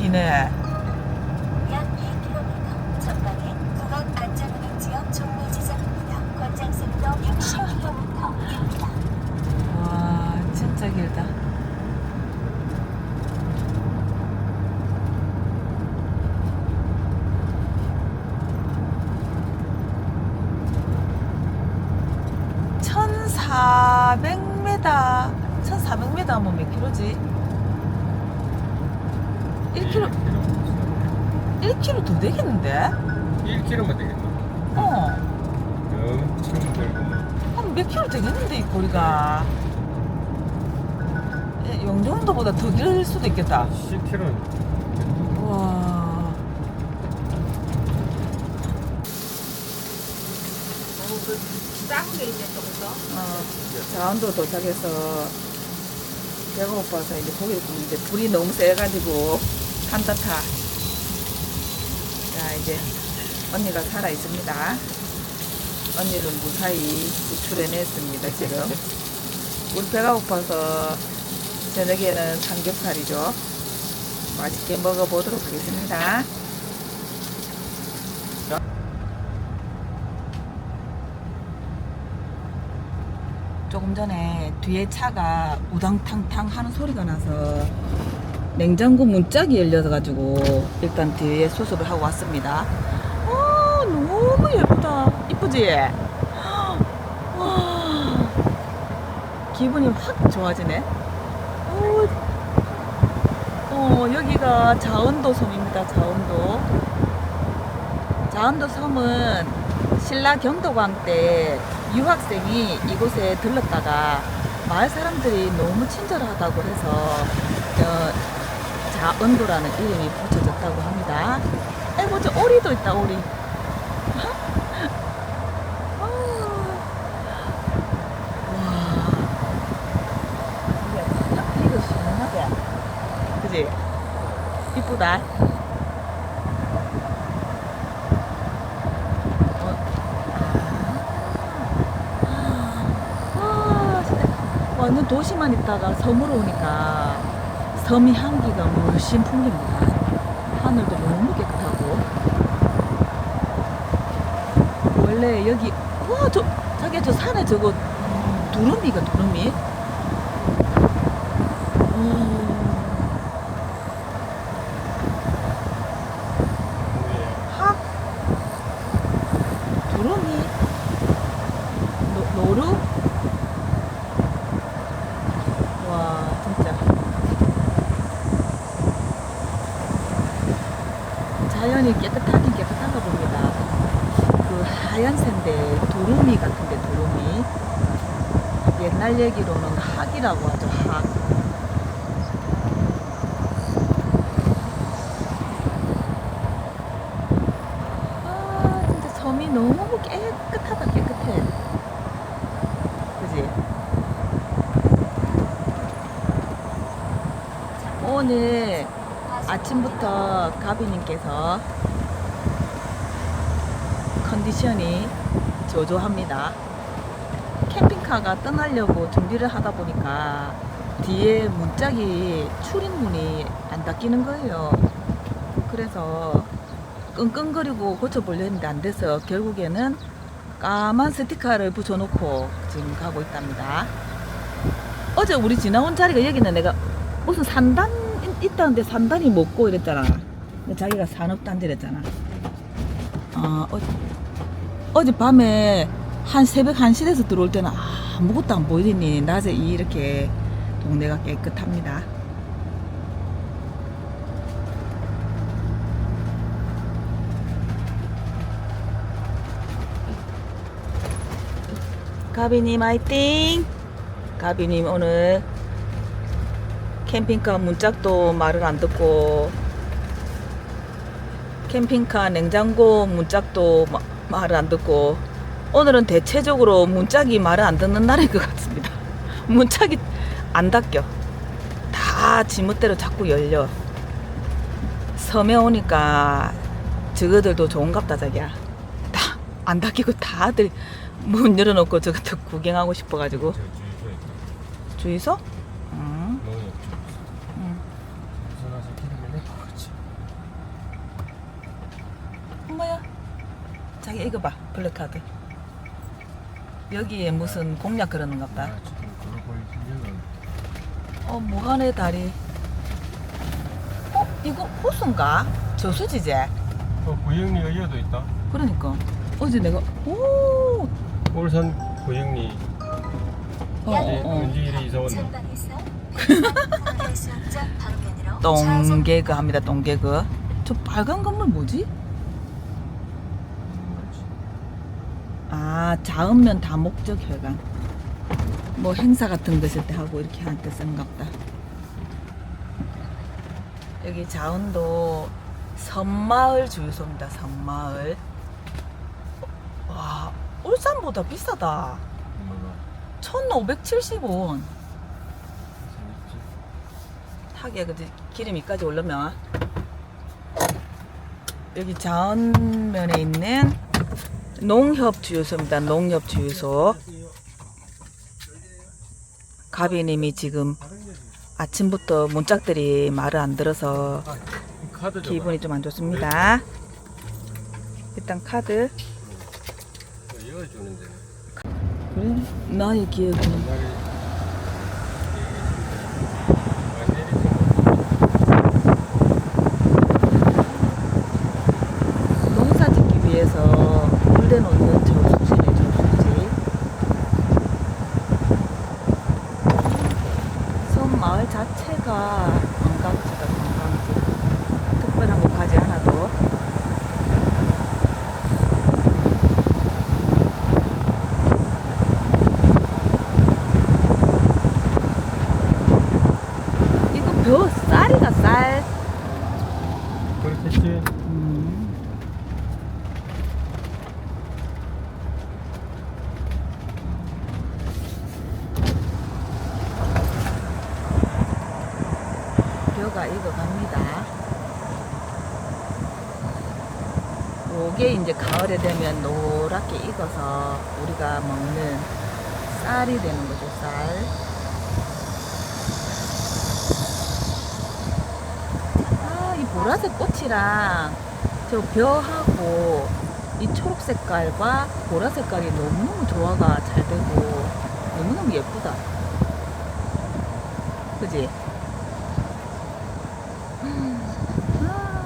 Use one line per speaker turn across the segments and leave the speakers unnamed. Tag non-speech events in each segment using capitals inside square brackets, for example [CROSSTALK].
진짜 기네.
약 2km 전방에 구간 안전운행 지역 종료 지점입니다. 권장속도 60km입니다.
와, 진짜 길다. 천사백 메다 천사백 메다 하면 몇 킬로지? 1킬로 1킬로 더 되겠는데?
1km만 되겠네.
어.
엄청 넓고.
한 몇 킬로 되겠는데 이 거리가 예, 영종도보다 더길 수도 있겠다
10km.
와
작은 게 이제 또 그죠?
어, 자원도 도착해서 배고파서 이제 고기를 굽는데 불이 너무 세가지고 한타타 자 이제 언니가 살아 있습니다. 언니를 무사히 구출해냈습니다 지금. 우리 배가 고파서 저녁에는 삼겹살이죠. 맛있게 먹어보도록 하겠습니다. 조금 전에 뒤에 차가 우당탕탕 하는 소리가 나서 냉장고 문짝이 열려가지고 일단 뒤에 수습을 하고 왔습니다. 아 너무 예쁘다. 이쁘지? 와 기분이 확 좋아지네. 어, 어 여기가 자원도 섬입니다. 자원도. 자원도 섬은 신라 경도광 때 유학생이 이곳에 들렀다가 마을 사람들이 너무 친절하다고 해서 어, 자은도라는 이름이 붙여졌다고 합니다. 아이고 저 오리도 있다 오리. 아, 와. 이거 시원하게. 그지? 이쁘다. 와, 진짜 완전 도시만 있다가 섬으로 오니까 섬이 향기가 물씬 풍깁니다. 하늘도 너무 깨끗하고. 원래 여기, 와, 저, 자기야, 저 산에 저거 두루미가 두루미? 오. 학 두루미 노, 노루 와 진짜 자연이 깨끗하긴 깨끗한가 봅니다 그 하얀 샌데 두루미 같은데 두루미 옛날 얘기로는 학이라고 하죠 학. 아 진짜 섬이 너무 깨끗하다 깨끗해. 그지? 오늘 아침부터 가비님께서 컨디션이 저조합니다 캠핑카가 떠나려고 준비를 하다 보니까 뒤에 문짝이 출입문이 안 닫히는 거예요 그래서 끙끙거리고 고쳐보려 했는데 안 돼서 결국에는 까만 스티커를 붙여놓고 지금 가고 있답니다. 어제 우리 지나온 자리가 여기는 내가 무슨 산단 있- 있다는데 산단이 먹고 이랬잖아. 자기가 산업단지랬잖아. 어, 어, 어제 밤에 한 새벽 1시에서 들어올 때는 아무것도 안 보이더니 낮에 이렇게 동네가 깨끗합니다. 가비님 화이팅! 가비님 오늘 캠핑카 문짝도 말을 안 듣고 캠핑카 냉장고 문짝도 마- 말을 안 듣고 오늘은 대체적으로 문짝이 말을 안 듣는 날인 것 같습니다. [LAUGHS] 문짝이 안 닫혀. 다 지멋대로 자꾸 열려. 섬에 오니까 저거들도 좋은갑다 자기야. 다 안 닫히고 다들 문 열어놓고 저것도 구경하고 싶어가지고.
주의서?
뭐야? 자기 이거 봐 블랙카드. 여기에 무슨 공략 그러는가 보다.
아,
어 무한의 다리. 어 이거 호수인가? 저수지제.
어, 구영리 의여도 있다.
그러니까 어제 내가 오.
울산 구영리
어, 어.
은지일이 이사
방면으로
똥개그 합니다. 똥개그. 저 빨간 건물 뭐지? 아 자은면 다목적 혈관. 뭐 행사 같은 거 있을 때 하고 이렇게 쓰는가 보다. 여기 자운도 섬마을 주유소입니다. 섬마을. 와 울산보다 비싸다.
뭐가
1,570원.
재밌지?
타게 그 기름이까지 오르면 여기 자원면에 있는 농협 주유소입니다. 농협 주유소. 가비님이 지금 아침부터 문짝들이 말을 안 들어서 기분이 좀 안 좋습니다. 일단 카드. 그래? 나의 기억은
옛날에 완전히
농사 짓기 위해서 물대 놓는 저수지네 저수지 섬 마을 자체가 관광지다 관광지 특별한 곳까지 하나도 이거 벼 쌀이가 쌀
그렇겠지.
음. 벼가 익어갑니다. 요게 이제 가을에 되면 노랗게 익어서 우리가 먹는 쌀이 되는 거죠, 쌀. 아, 이 보라색 꽃이랑 저 벼하고 이 초록 색깔과 보라 색깔이 너무너무 조화가 잘 되고 너무너무 예쁘다. 그지? 아,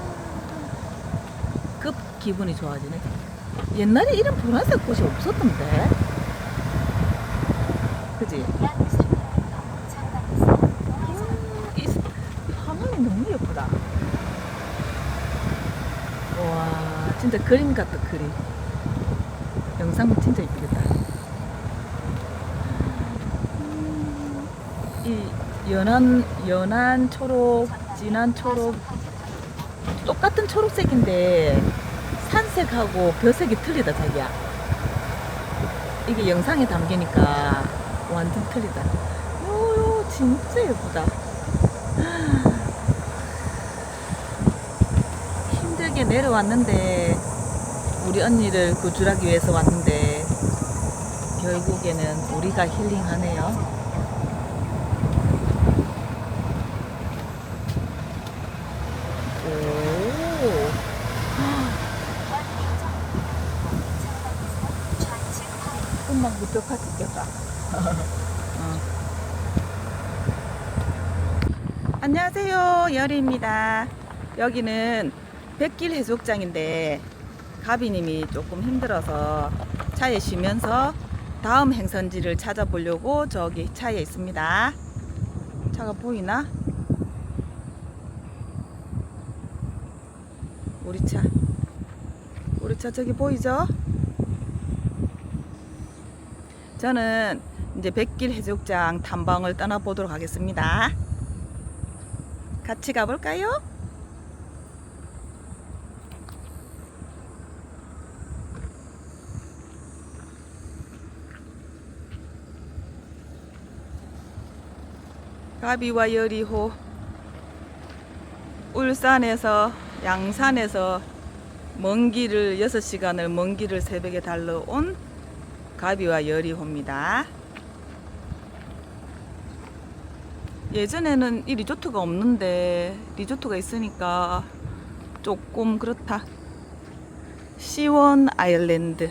급 기분이 좋아지네. 옛날에 이런 보라색 꽃이 없었던데. 그지?
약 3km 전방에서
이, 이 화면이 너무 예쁘다. 와, 진짜 그림 같다, 그림. 영상은 진짜 이쁘겠다. 음, 이 연한, 연한 초록, 진한 초록, 똑같은 초록색인데 산색하고 벼색이 틀리다, 자기야. 이게 영상에 담기니까 완전 틀리다. 요요, 진짜 예쁘다. 힘들게 내려왔는데 우리 언니를 구출하기 위해서 왔는데 결국에는 우리가 힐링하네요. 무벽화 찍혔다. 어. 안녕하세요, 열이입니다. 여기는 백길 해수욕장인데 가비님이 조금 힘들어서 차에 쉬면서 다음 행선지를 찾아보려고 저기 차에 있습니다. 차가 보이나? 우리 차. 우리 차 저기 보이죠? 저는 이제 백길 해수욕장 탐방을 떠나보도록 하겠습니다. 같이 가볼까요? 가비와 여리호 울산에서 양산에서 먼 길을 6시간을 먼 길을 새벽에 달러 온 가비와 여리호입니다. 예전에는 이 리조트가 없는데 리조트가 있으니까 조금 그렇다. 시원 아일랜드.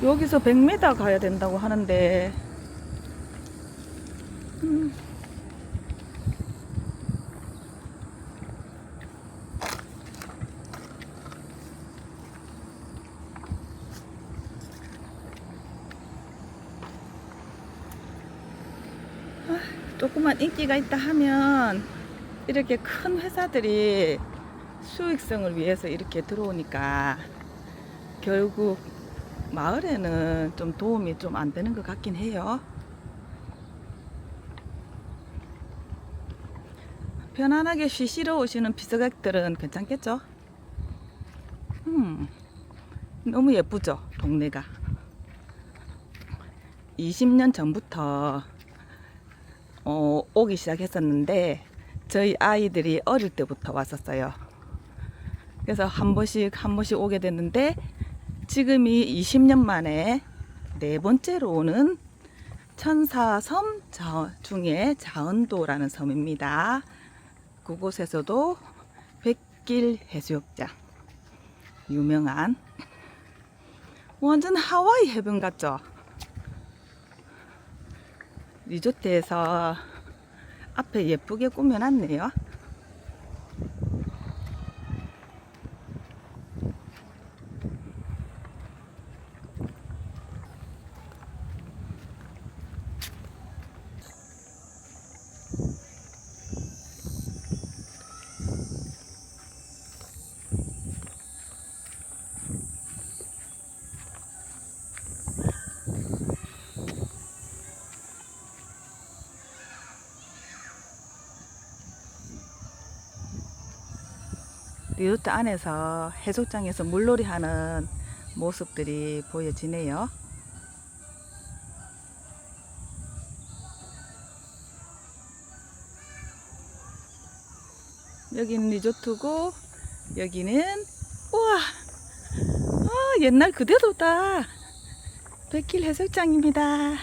여기서 100m 가야 된다고 하는데 음. 조금만 인기가 있다 하면 이렇게 큰 회사들이 수익성을 위해서 이렇게 들어오니까 결국 마을에는 좀 도움이 좀 안 되는 것 같긴 해요. 편안하게 쉬시러 오시는 비서객들은 괜찮겠죠? 음, 너무 예쁘죠, 동네가. 20년 전부터 어, 오기 시작했었는데 저희 아이들이 어릴 때부터 왔었어요. 그래서 한 번씩 한 번씩 오게 됐는데 지금이 20년 만에 네 번째로 오는 천사섬 자- 중에 자은도라는 섬입니다. 그곳에서도 백길 해수욕장 유명한 완전 하와이 해변 같죠? 리조트에서 앞에 예쁘게 꾸며놨네요. 리조트 안에서 해수욕장에서 물놀이 하는 모습들이 보여지네요. 여기는 리조트고 여기는 우와! 아, 옛날 그대로다! 백길 해수욕장입니다.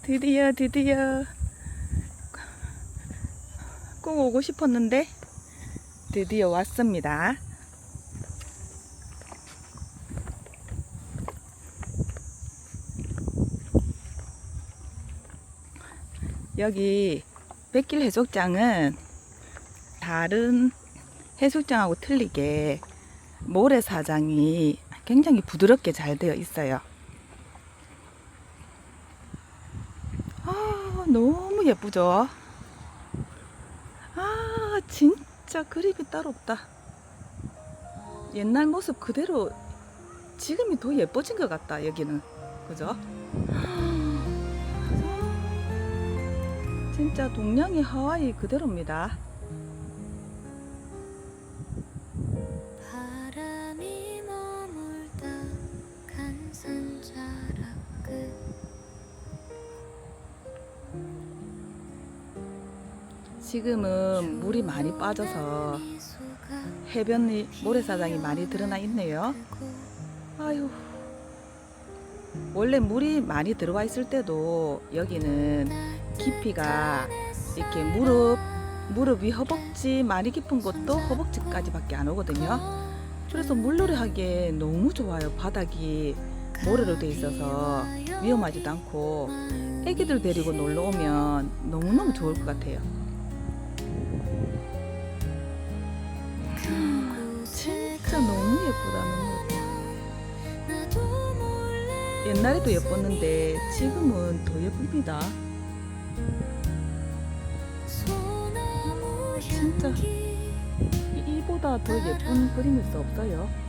드디어 드디어. 꼭 오고 싶었는데 드디어 왔습니다. 여기 백길 해수욕장은 다른 해수욕장하고 틀리게 모래사장이 굉장히 부드럽게 잘 되어 있어요. 아, 너무 예쁘죠? 아, 진 짜 그림이 따로 없다. 옛날 모습 그대로 지금이 더 예뻐진 것 같다, 여기는. 그죠? [GASPS] 진짜 동양의 하와이 그대로입니다. 지금은 물이 많이 빠져서 해변이 모래사장이 많이 드러나 있네요.
고
아유. 원래 물이 많이 들어와 있을 때도 여기는 깊이가 이렇게 무릎, 무릎이 허벅지 많이 깊은 곳도 허벅지까지밖에 안 오거든요. 그래서 물놀이 하기에 너무 좋아요. 바닥이 모래로 돼 있어서 위험하지도 않고 애기들 데리고 놀러 오면 너무너무 좋을 것 같아요. 옛날에도 예뻤는데 지금은 더 예쁩니다. 진짜. 이보다 더 예쁜 그림일 수 없어요.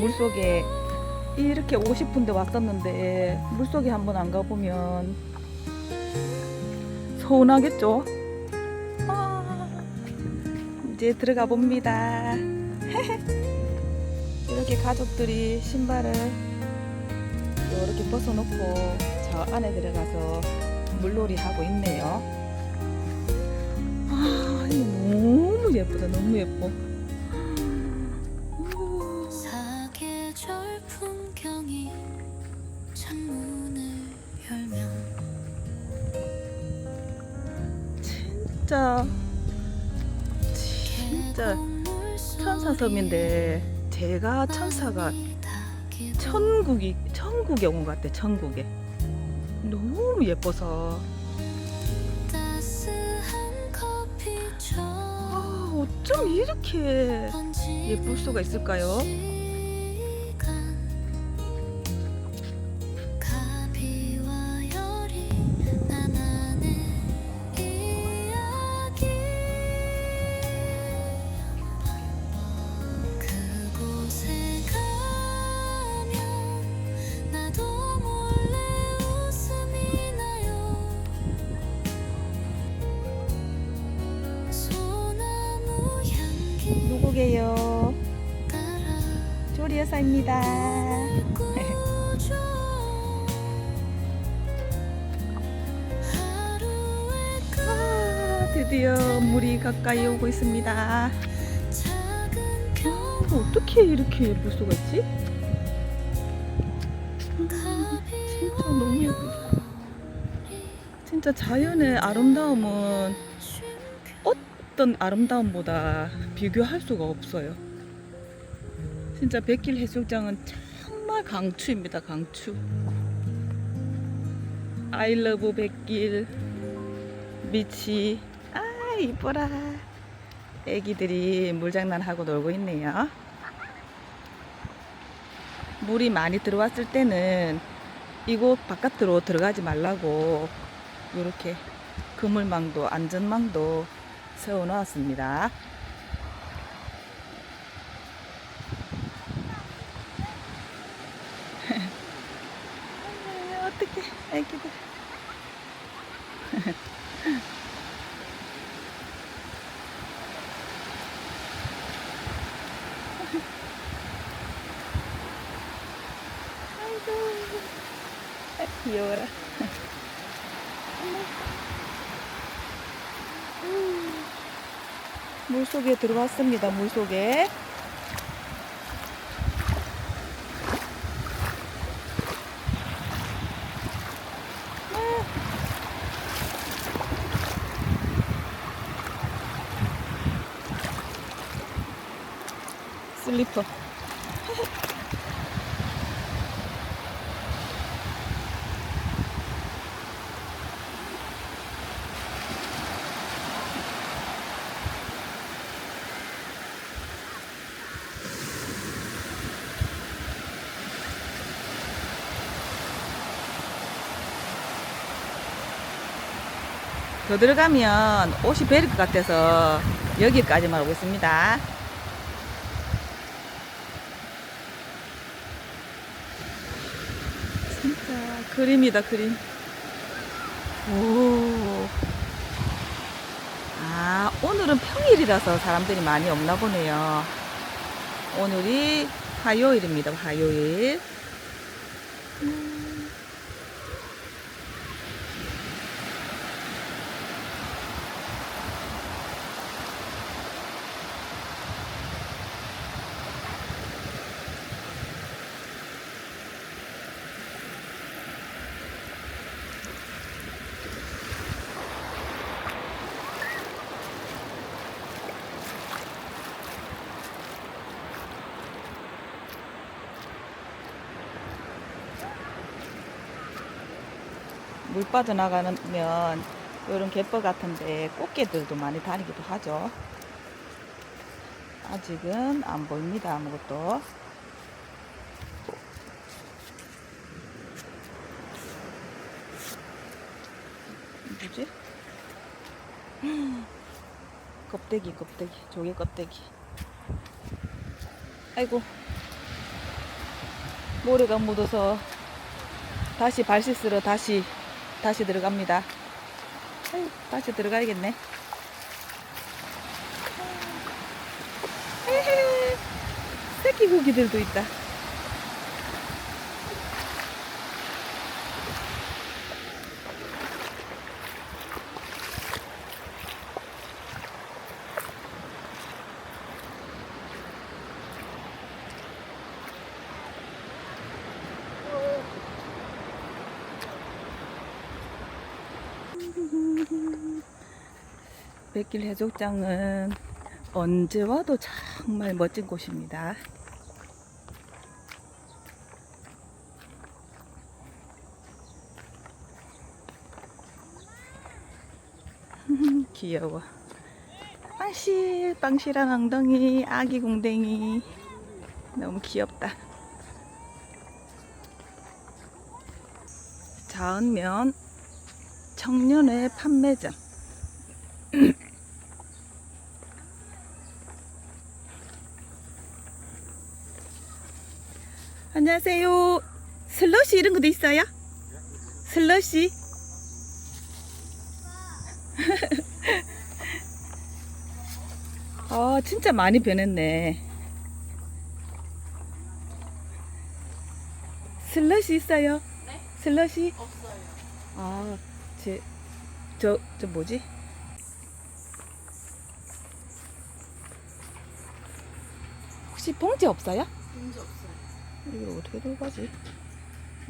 물속에 이렇게 오고 싶은데 왔었는데 물속에 한번 안 가보면 서운하겠죠? 아, 이제 들어가 봅니다. [LAUGHS] 이렇게 가족들이 신발을 이렇게 벗어놓고 저 안에 들어가서 물놀이 하고 있네요. 아, 너무 예쁘다. 너무 예뻐. 섬인데 제가 천사가 천국이 천국에 온 것 같아. 천국에 너무 예뻐서 아, 어쩜 이렇게 예쁠 수가 있을까요?
하루의
아, 드디어 물이 가까이 오고 있습니다. 아, 어떻게 이렇게 예쁠 수가 있지? 진짜 너무 예쁘다. 진짜 자연의 아름다움은 어떤 아름다움보다 비교할 수가 없어요. 진짜 백길 해수욕장은 정말 강추입니다. 강추. Love 백길 미치. 아 이뻐라. 애기들이 물장난 하고 놀고 있네요. 물이 많이 들어왔을 때는 이곳 바깥으로 들어가지 말라고 이렇게 그물망도 안전망도 세워 놓았습니다. 어떻게 애기들 아이고 아, 귀여워라 음. 물속에 들어왔습니다 물속에 슬리퍼 더 들어가면 옷이 베릴 것 같아서 여기까지만 오고 있습니다. 진짜 그림이다 그림. 오. 아 오늘은 평일이라서 사람들이 많이 없나 보네요. 오늘이 화요일입니다. 화요일. 음. 물 빠져나가면 이런 갯벌 같은데 꽃게들도 많이 다니기도 하죠. 아직은 안 보입니다. 아무것도. 뭐지? [GASPS] 껍데기, 껍데기, 조개 껍데기. 아이고, 모래가 묻어서 다시 발 씻으러 다시 다시 들어갑니다. 아유, 다시 들어가야겠네. 새끼 고기들도 있다. 백길 해수욕장은 언제 와도 정말 멋진 곳입니다. [LAUGHS] 귀여워. 빵실, 빵실한 엉덩이, 아기 공댕이. 너무 귀엽다. 자은면 청년회 판매점. 안녕하세요. 슬러시 이런 것도 있어요? 슬러시? [LAUGHS] 아, 진짜 많이 변했네. 슬러시 있어요?
네?
슬러시?
없어요.
아, 제, 저, 저 뭐지? 혹시 봉지 없어요?
문제 없어요.
이걸 어떻게 들고 가지?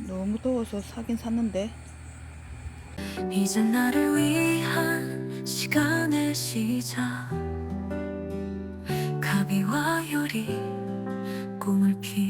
너무 더워서 사긴 샀는데.
이제 나를 위한 시간의 시작 가비와 요리 꿈을 피